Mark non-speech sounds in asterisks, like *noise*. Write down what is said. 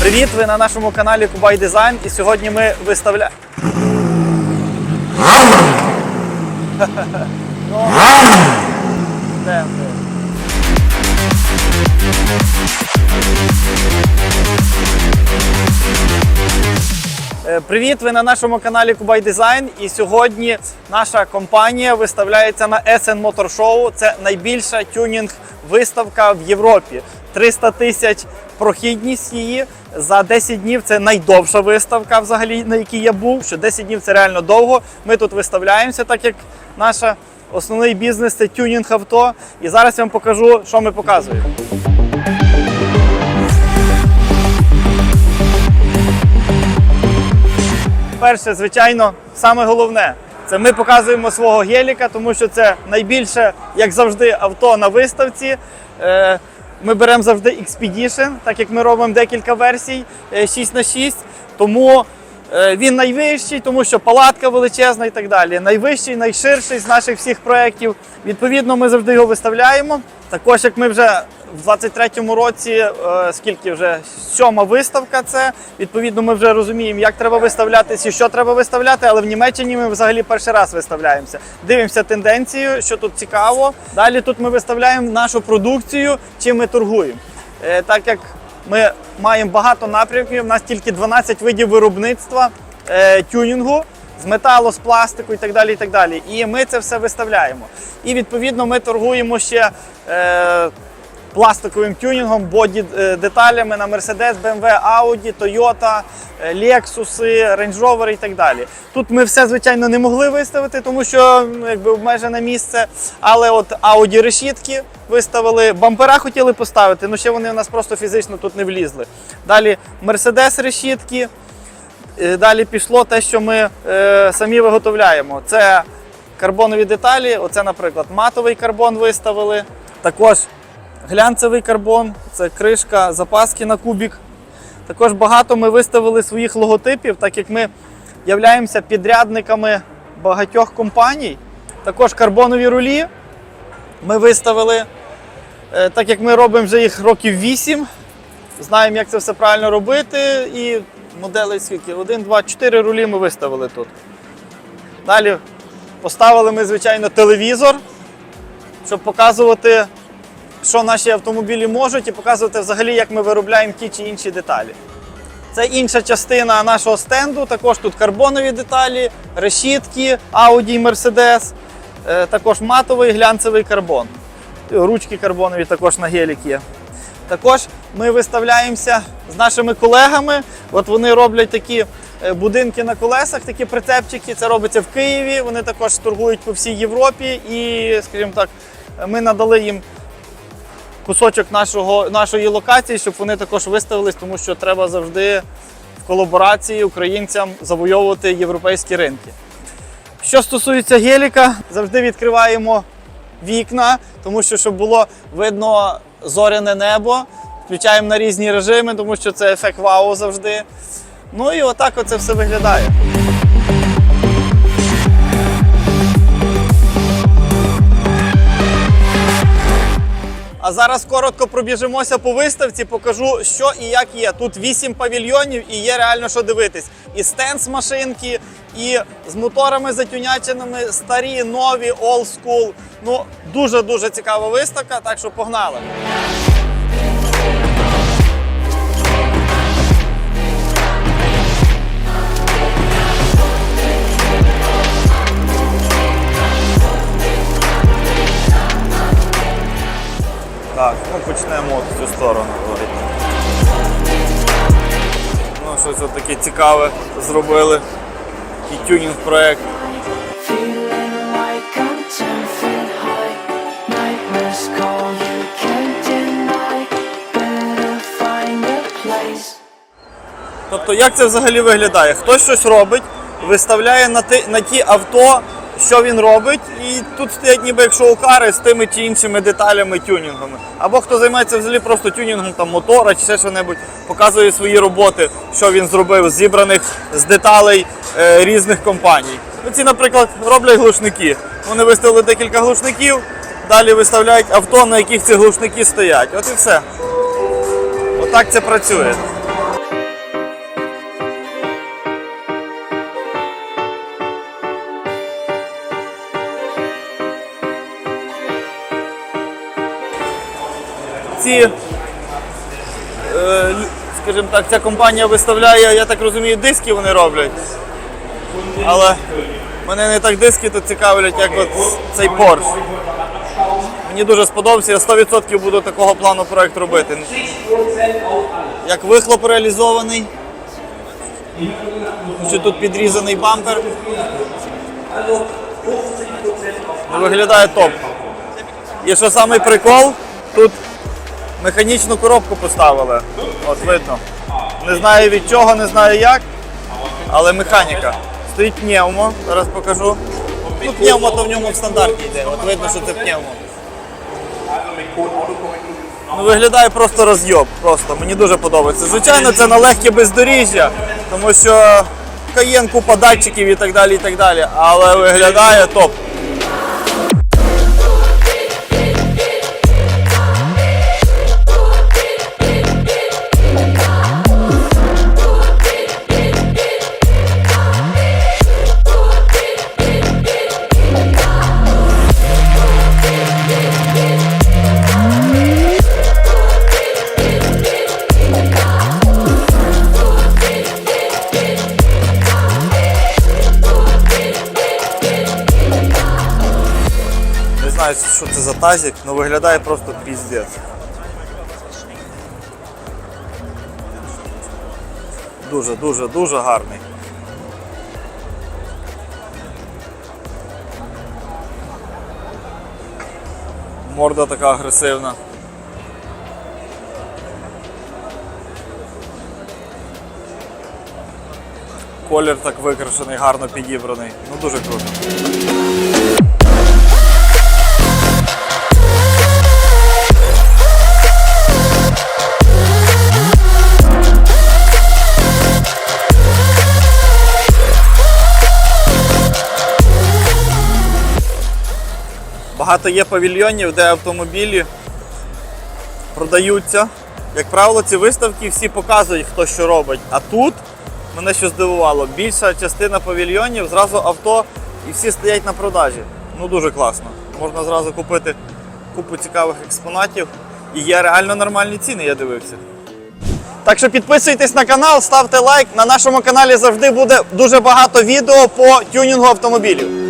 Привіт! Ви на нашому каналі Кубай Дизайн і сьогодні ми виставляємо. *laughs* Ну, Привіт! Ви на нашому каналі Кубай Дизайн. І сьогодні наша компанія виставляється на SN Motor Show. Це найбільша тюнінг-виставка в Європі. 300 тисяч прохідність її. За 10 днів це найдовша виставка, взагалі, на якій я був. Що 10 днів це реально довго. Ми тут виставляємося, так як наша основний бізнес це тюнінг авто. І зараз я вам покажу, що ми показуємо. Перше, звичайно, саме головне це ми показуємо свого геліка, тому що це найбільше, як завжди, авто на виставці. Е, Ми беремо завжди Expedition, так як ми робимо декілька версій е, 6 на 6 Тому е, він найвищий, тому що палатка величезна і так далі. Найвищий, найширший з наших всіх проєктів. Відповідно, ми завжди його виставляємо. Також, як ми вже в 23-му році, е, скільки вже сьома виставка, це відповідно, ми вже розуміємо, як треба виставлятися і що треба виставляти. Але в Німеччині ми взагалі перший раз виставляємося. Дивимося тенденцію, що тут цікаво. Далі тут ми виставляємо нашу продукцію, чим ми торгуємо. Е, Так як ми маємо багато напрямків, у нас тільки 12 видів виробництва е, тюнінгу. З металу, з пластику і так далі. І так далі. І ми це все виставляємо. І відповідно ми торгуємо ще е, пластиковим тюнінгом, боді е, деталями на Mercedes, BMW, Audi, Toyota, е, Lexus, Range Rover і так далі. Тут ми все, звичайно, не могли виставити, тому що ну, якби обмежене місце. Але от Audi решітки виставили, бампера хотіли поставити, але ще вони у нас просто фізично тут не влізли. Далі Mercedes решітки. Е, Далі пішло те, що ми е, самі виготовляємо. Це карбонові деталі. Оце, наприклад, матовий карбон виставили. Також глянцевий карбон, це кришка, запаски на кубік. Також багато ми виставили своїх логотипів, так як ми являємося підрядниками багатьох компаній. Також карбонові рулі ми виставили. Е, Так як ми робимо вже їх років 8, знаємо, як це все правильно робити. І моделей скільки? Один, два, чотири рулі ми виставили тут. Далі поставили ми, звичайно, телевізор, щоб показувати, що наші автомобілі можуть, і показувати взагалі, як ми виробляємо ті чи інші деталі. Це інша частина нашого стенду. Також тут карбонові деталі, решітки, Audi і Mercedes, е, також матовий глянцевий карбон. Ручки карбонові також на гелік є. Також ми виставляємося з нашими колегами. От вони роблять такі е, будинки на колесах, такі прицепчики. Це робиться в Києві. Вони також торгують по всій Європі. І, скажімо так, ми надали їм кусочок нашого, нашої локації, щоб вони також виставились, тому що треба завжди в колаборації українцям завойовувати європейські ринки. Що стосується геліка, завжди відкриваємо вікна, тому що щоб було видно зоряне небо. Включаємо на різні режими, тому що це ефект вау завжди. Ну і отак оце все виглядає. А зараз коротко пробіжимося по виставці, покажу, що і як є. Тут 8 павільйонів і є реально що дивитись. І стенс машинки, і з моторами затюняченими, старі, нові, school. Ну, дуже-дуже цікава виставка, так що погнали. Так, ну почнемо от цю сторону говорити. Ну, щось от таке цікаве зробили. І тюнінг проект. Тобто, як це взагалі виглядає? Хтось щось робить, виставляє на ті, на ті авто що він робить, і тут стоять ніби як шоукари з тими чи іншими деталями, тюнінгами. Або хто займається взагалі просто тюнінгом там, мотора чи ще що-небудь, показує свої роботи, що він зробив, зібраних з деталей е, різних компаній. Ну, ці, наприклад, роблять глушники. Вони виставили декілька глушників, далі виставляють авто, на яких ці глушники стоять. От і все. Отак це працює. Ці, е, скажімо так, ця компанія виставляє, я так розумію, диски вони роблять. Але мене не так диски тут цікавлять, як от цей Porsche. Мені дуже сподобався, я 100% буду такого плану проект робити. Як вихлоп реалізований. Що тут підрізаний бампер. Ну, Виглядає топ. І що самий прикол, тут механічну коробку поставили. От видно. Не знаю від чого, не знаю як, але механіка. Стоїть пневмо, зараз покажу. Ну, пневмо то в ньому в стандарті йде. От видно, що це пневмо. Ну, виглядає просто розйоб. Просто мені дуже подобається. Звичайно, це на легке бездоріжжя, тому що каєн купа датчиків і так далі, і так далі. Але виглядає топ. Що це за тазик, але виглядає просто піздець. Дуже, дуже, дуже гарний. Морда така агресивна. Колір так викрашений, гарно підібраний. Ну дуже круто. Багато є павільйонів, де автомобілі продаються. Як правило, ці виставки всі показують, хто що робить. А тут мене що здивувало, більша частина павільйонів зразу авто і всі стоять на продажі. Ну дуже класно. Можна зразу купити купу цікавих експонатів. І є реально нормальні ціни, я дивився. Так що підписуйтесь на канал, ставте лайк. На нашому каналі завжди буде дуже багато відео по тюнінгу автомобілів.